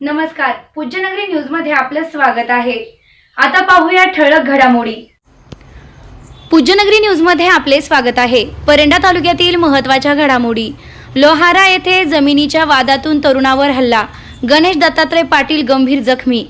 नमस्कार पूज्यनगरी न्यूजमध्ये आपलं स्वागत आहे. आता पाहूया ठळक घडामोडी. पूज्यनगरी न्यूजमध्ये आपले स्वागत आहे. परंडा तालुक्यातील महत्त्वाच्या घडामोडी. लोहारा येथे जमिनीच्या वादातून तरुणावर हल्ला. गणेश दत्तात्रय पाटील गंभीर जखमी.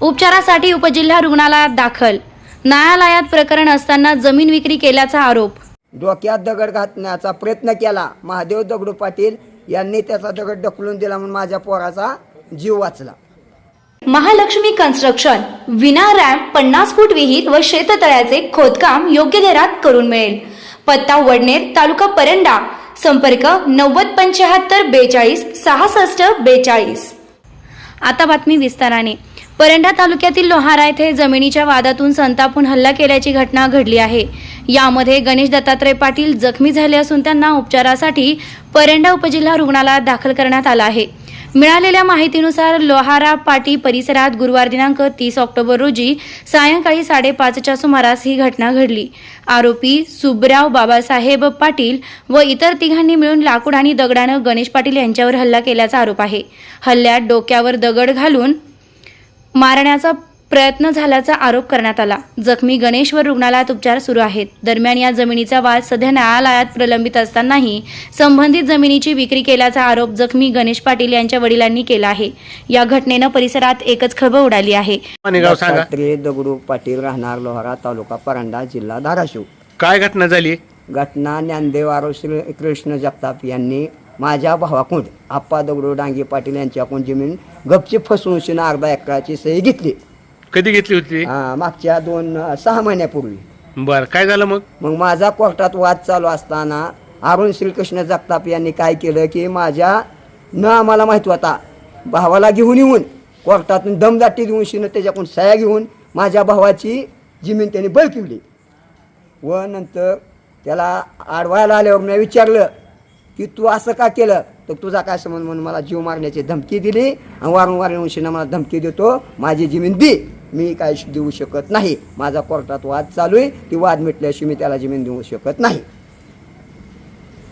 उपचारासाठी उपजिल्हा रुग्णालयात दाखल. न्यायालयात प्रकरण असताना जमीन विक्री केल्याचा आरोप. डोक्यात दगड घातण्याचा प्रयत्न केला. महादेव दगडू पाटील यांनी त्याचा दगड ढकलून दिला म्हणून माझ्या पोराचा जीव वाचला. महालक्ष्मी कन्स्ट्रक्शन विना रॅम्प पन्नास फूट विहीर व शेततळ्याचे खोदकाम योग्य दरात करून मिळेल. पत्ता वडनेर तालुका परंडा. संपर्क नव्वद पंच्याहत्तर बेचाळीस सहासष्ट बेचाळीस. आता बातमी विस्ताराने. परंडा तालुक्यातील लोहारा येथे जमिनीच्या वादातून संतापून हल्ला केल्याची घटना घडली आहे. यामध्ये गणेश दत्तात्रय पाटील जखमी झाले असून त्यांना उपचारासाठी परंडा उपजिल्हा रुग्णालयात दाखल करण्यात आला आहे. मिळालेल्या माहितीनुसार लोहारा पाटी परिसरात गुरुवार दिनांक तीस ऑक्टोबर रोजी सायंकाळी साडेपाचच्या सुमारास ही घटना घडली. आरोपी सुबराव बाबासाहेब पाटील व इतर तिघांनी मिळून लाकूड आणि दगडानं गणेश पाटील यांच्यावर हल्ला केल्याचा आरोप आहे. हल्ल्यात डोक्यावर दगड घालून मारण्याचा प्रयत्न झाल्याचा आरोप करण्यात आला. जखमी गणेशवर रुग्णालयात उपचार सुरू आहेत. दरम्यान या जमिनीचा वाद सध्या न्यायालयात प्रलंबित असतानाही संबंधित जमिनीची विक्री केल्याचा आरोप जखमी गणेश पाटील यांच्या वडिलांनी केला आहे. या घटनेनं परिसरात एकच खळबळ उडाली आहे. दत्तात्रय दगडू पाटील राहणार लोहारा तालुका परांडा जिल्हा धाराशिव. काय घटना झाली? घटना ज्ञानदेव आरो श्री कृष्ण जगताप यांनी माझ्या भावाकडून आप्पा दगडू डांगे पाटील यांच्याकडून जमीन गपची फसवून अर्धा एकराची सही घेतली. कधी घेतली होती? मागच्या दोन अ, सहा महिन्यापूर्वी. बर काय झालं मग? मग माझा कोर्टात वाद चालू असताना अरुण श्रीकृष्ण जगताप यांनी काय केलं की माझ्या न आम्हाला माहीत होता भावाला घेऊन येऊन कोर्टातून दमदाटी देऊन शिनं त्याच्याकडून सह्या घेऊन माझ्या भावाची जमीन त्यांनी बळकिवली व नंतर त्याला आडवायला आल्यावर मी विचारलं की तू असं का केलं? तर तुझा काय संबंध? म्हणून मला जीव मारण्याची धमकी दिली आणि वारंवार येऊन शिनं मला धमकी देतो माझी जमीन दे. मी काय देऊ शकत नाही. माझा कोर्टात वाद चालू आहे. ती वाद मिटल्याशिवाय मी त्याला जमीन देऊ शकत नाही.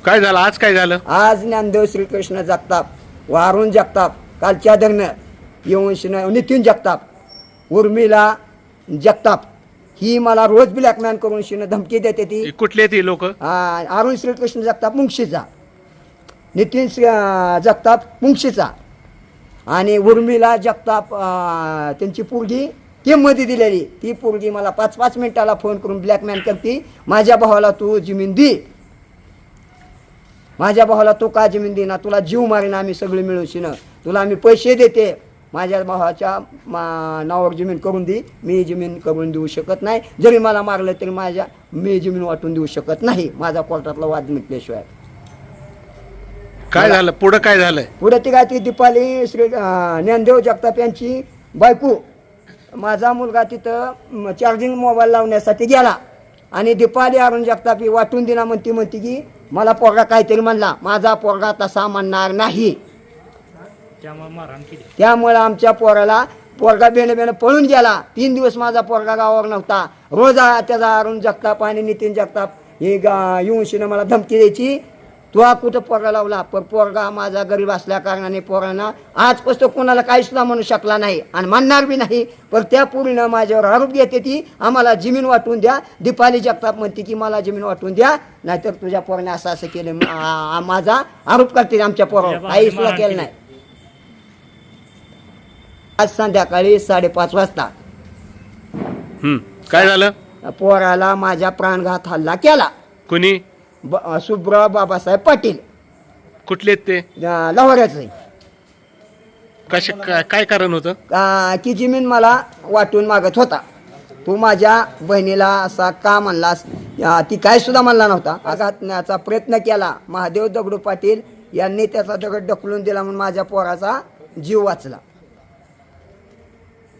काय झालं? आज काय झालं? आज ज्ञानदेव श्रीकृष्ण जगताप वारुण जगताप कालच्या दरम्यान येऊन शिन नितीन जगताप उर्मिला जगताप. ही मला रोज ब्लॅकमॅन करून शिन धमकी देते ती. कुठले ती लोक? अरुण श्रीकृष्ण जगताप मुंगशीचा. नितीन जगताप मुंगशीचा. आणि उर्मिला जगताप त्यांची पोरगी मध्ये दिलेली. ती पोरगी मला पाच पाच मिनिटाला फोन करून ब्लॅकमॅन करते. माझ्या भावाला तू जमीन दे. माझ्या भावाला तू का जमीन देणार तुला जीव मारीन आम्ही सगळे मिळून शिनं तुला आम्ही पैसे देते. माझ्या भावाच्या मा नावावर जमीन करून दे. मी जमीन करून देऊ शकत नाही. जरी मला मारलं तरी माझ्या मी जमीन वाटून देऊ शकत नाही. माझा कोर्टातला वाद मिटल्याशिवाय. काय झालं? पुढं काय झालं पुढे ती काय ती दीपाली श्री ज्ञानदेव जगताप यांची बायको. माझा मुलगा तिथं चार्जिंग मोबाईल लावण्यासाठी गेला. आणि दीपाली अरुण जगताप ही वाटून दिला म्हणती म्हणती की मला पोरगा काहीतरी म्हणला. माझा पोरगा तसा म्हणणार नाही. त्यामुळे आमच्या पोराला पोरगा बेणं बेणं पळून गेला. तीन दिवस माझा पोरगा गावावर नव्हता. रोज त्याचा अरुण जगताप आणि नितीन जगताप हे गा येऊन शिनं मला धमकी द्यायची. तू हा कुठं पोरगा लावला? पण पोरगा माझा गरीब असल्या कारणाने पोरांना आजपासून कोणाला काही सुद्धा म्हणू शकला नाही आणि म्हणणार बी नाही. पण त्या पूर्ण माझ्यावर आरोप घेते ती. आम्हाला जमीन वाटून द्या. दीपाली जगताप म्हणते की मला जमीन वाटून द्या. नाहीतर तुझ्या पोराने असं असं केलं. माझा आरोप करते आमच्या पोरावर. काही सुद्धा केलं नाही. आज संध्याकाळी साडेपाच वाजता काय झालं? पोराला माझ्या प्राणघात हल्ला केला. कुणी? ब सुब्राव बाबासाहेब पाटील. कुठले ते? लवाऱ्याचं. कश काय- काय कारण होतं? का की जमीन मला वाटून मागत होता. तू माझ्या बहिणीला असा का म्हणलास? या, ती काय सुद्धा म्हणला नव्हता. आघातण्याचा प्रयत्न केला. महादेव दगडू पाटील यांनी त्याचा दगड ढकलून दिला म्हणून माझ्या पोराचा जीव वाचला.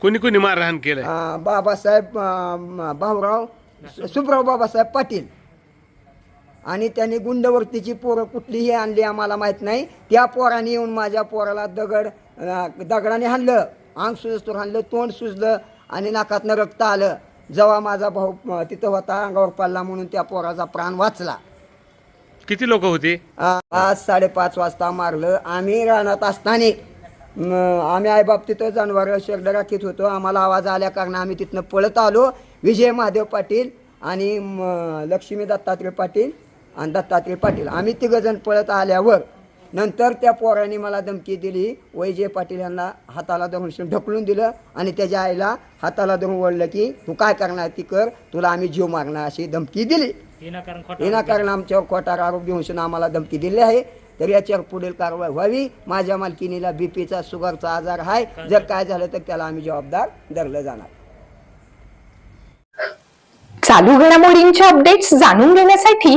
कुणी कुणी मारहाण केलंय? अं, बाबासाहेब अं, भाऊराव सु- सुब्राव बाबासाहेब पाटील. आणि त्यांनी गुंडवृत्तीची पोरं कुठलीही आणली आम्हाला माहीत नाही. त्या पोराने येऊन माझ्या पोराला दगड दगडाने हाणलं अंग सुजतो हाणलं तोंड सुजलं आणि नाकातनं रक्त आलं. जेव्हा माझा भाऊ तिथं होता अंगावर पडला म्हणून त्या पोराचा प्राण वाचला. किती लोक होती? आज साडेपाच वाजता मारलं. आम्ही रानात असताना आम्ही आईबाप तिथं जनावर शेगडं राखीत होतो. आम्हाला आवाज आल्या कारण आम्ही तिथनं पळत आलो. विजय महादेव पाटील आणि लक्ष्मी दत्तात्रय पाटील आणि दत्तात्रय पाटील. आम्ही तिघंजण पळत आल्यावर नंतर त्या पोराने मला धमकी दिली. वैजय पाटील यांना हाताला धरून ढकलून दिलं आणि त्याच्या आईला हाताला धरून ओढलं की तू काय करणार ती कर तुला आम्ही जीव मारणार अशी धमकी दिली. विनाकारण खोटा आमच्यावर खोटार आरोप घेऊन आम्हाला धमकी दिली आहे. तर याच्यावर पुढील कारवाई व्हावी. माझ्या मालकीनीला बीपीचा शुगरचा आजार आहे. जर काय झालं तर त्याला आम्ही जबाबदार धरलं जाणार. चालू घडामोडींच्या अपडेट्स जाणून घेण्यासाठी